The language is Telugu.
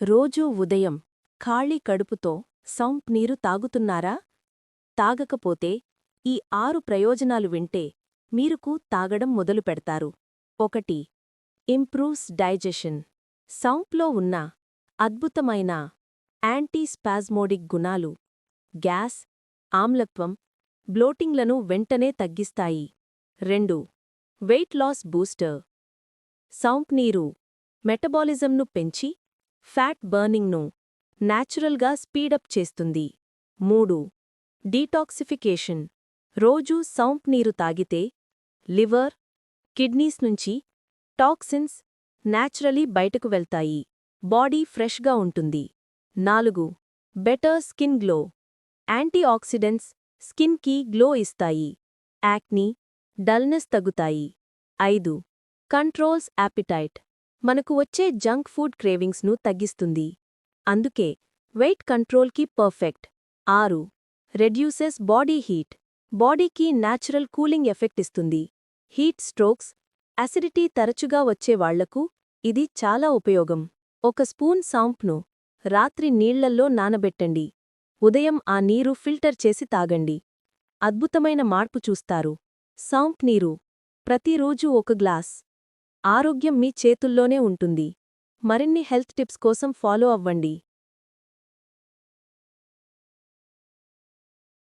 రోజూ ఉదయం ఖాళీ కడుపుతో సౌంప్ నీరు తాగుతున్నారా? తాగకపోతే ఈ ఆరు ప్రయోజనాలు వింటే మీరుకు తాగడం మొదలు పెడతారు. ఒకటి ఇంప్రూవ్స్ డైజెషన్. సౌంప్లో ఉన్న అద్భుతమైన యాంటీస్పాజ్మోడిక్ గుణాలు గ్యాస్ ఆమ్లత్వం బ్లోటింగ్లను వెంటనే తగ్గిస్తాయి. రెండు వెయిట్ లాస్ బూస్టర్. సౌంప్ నీరు మెటబాలిజంను పెంచి ఫ్యాట్ బర్నింగ్ను న్యాచురల్గా స్పీడప్ చేస్తుంది. మూడు డీటాక్సిఫికేషన్. రోజూ సౌంప్ నీరు తాగితే లివర్ కిడ్నీస్ నుంచి టాక్సిన్స్ న్యాచురలీ బయటకు వెళ్తాయి. బాడీ ఫ్రెష్గా ఉంటుంది. నాలుగు బెటర్ స్కిన్ గ్లో. యాంటీఆక్సిడెంట్స్ స్కిన్కి గ్లో ఇస్తాయి. యాక్నీ డల్నెస్ తగ్గుతాయి. ఐదు కంట్రోల్స్ యాపిటైట్ మనకు వచ్చే జంక్ ఫుడ్ క్రేవింగ్స్ను తగ్గిస్తుంది. అందుకే వెయిట్ కంట్రోల్కి పర్ఫెక్ట్. ఆరు. Reduces body heat. బాడీకి న్యాచురల్ కూలింగ్ ఎఫెక్ట్ ఇస్తుంది. హీట్ స్ట్రోక్స్ అసిడిటీ తరచుగా వచ్చేవాళ్ళకు ఇది చాలా ఉపయోగం. ఒక స్పూన్ సాంప్ను రాత్రి నీళ్ళల్లో నానబెట్టండి. ఉదయం ఆ నీరు ఫిల్టర్ చేసి తాగండి. అద్భుతమైన మార్పు చూస్తారు. సౌంప్ నీరు. ప్రతిరోజూ ఒక గ్లాస్. ఆరోగ్యం మీ చేతుల్లోనే ఉంటుంది. మరిన్ని హెల్త్ టిప్స్ కోసం ఫాలో అవ్వండి.